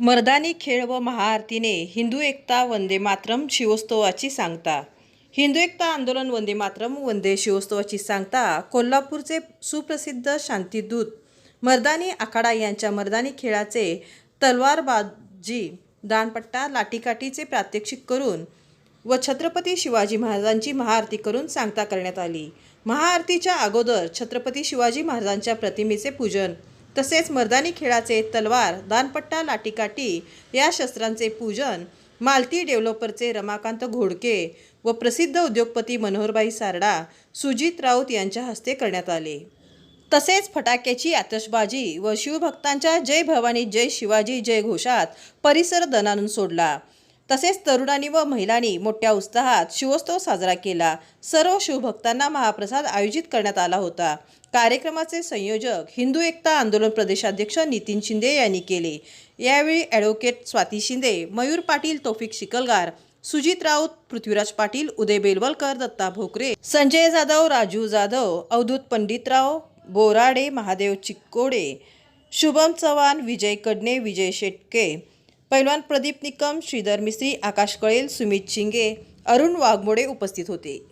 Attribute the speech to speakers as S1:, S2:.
S1: मर्दानी खेळ व महाआरतीने हिंदू एकता वंदे मातरम शिवोत्सवाची सांगता. हिंदू एकता आंदोलन वंदे मातरम वंदे शिवोत्सवाची सांगता कोल्हापूरचे सुप्रसिद्ध शांतीदूत मर्दानी आखाडा यांच्या मर्दानी खेळाचे तलवारबाजी दानपट्टा लाठीकाठीचे प्रात्यक्षिक करून व छत्रपती शिवाजी महाराजांची महाआरती करून सांगता करण्यात आली. महाआरतीच्या अगोदर छत्रपती शिवाजी महाराजांच्या प्रतिमेचे पूजन तसेच मर्दानी खेळाचे तलवार दानपट्टा लाठीकाठी या शस्त्रांचे पूजन मालती डेव्हलपरचे रमाकांत घोडके व प्रसिद्ध उद्योगपती मनोहरबाई सारडा सुजित राऊत यांच्या हस्ते करण्यात आले. तसेच फटाक्याची आतषबाजी व शिवभक्तांच्या जय भवानी जय शिवाजी जय घोषात परिसर दणानून सोडला. तसेच तरुणांनी व महिलांनी मोठ्या उत्साहात शिवोत्सव साजरा केला. सर्व शिवभक्तांना महाप्रसाद आयोजित करण्यात आला होता. कार्यक्रमाचे संयोजक हिंदू एकता आंदोलन प्रदेशाध्यक्ष नितीन शिंदे यांनी केले. यावेळी ॲडव्होकेट स्वाती शिंदे मयूर पाटील तौफिक शिकलगार सुजित राऊत पृथ्वीराज पाटील उदय बेलवलकर दत्ता भोकरे संजय जाधव राजू जाधव अवधूत पंडितराव बोराडे महादेव चिक्कोडे शुभम चव्हाण विजय कडणे विजय शेटके पैलवान प्रदीप निकम श्रीधर मिस्त्री आकाश कळेल सुमित शिंगे अरुण वाघमोडे उपस्थित होते.